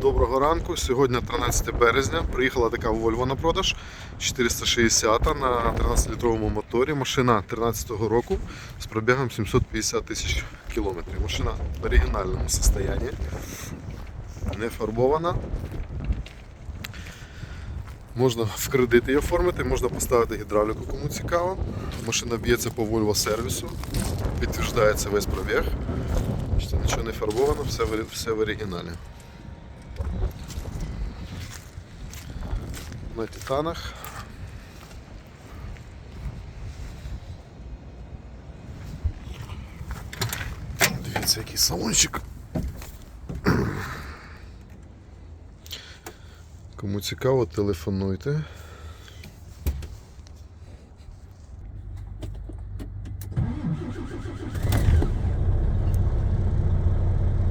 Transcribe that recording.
Доброго ранку. Сьогодні 13 березня. Приїхала така Volvo на продаж 460 на 13-літровому моторі. Машина 13-го року з пробігом 750 тисяч кілометрів. Машина в оригінальному стані. Не фарбована. Можна в кредит її оформити, можна поставити гідравліку, кому цікаво. Машина б'ється по Volvo сервісу, підтверждається весь пробіг. Нічого не фарбовано, все в, все в оригіналі. На титанах. Дивіться, який салончик. Кому цікаво, телефонуйте.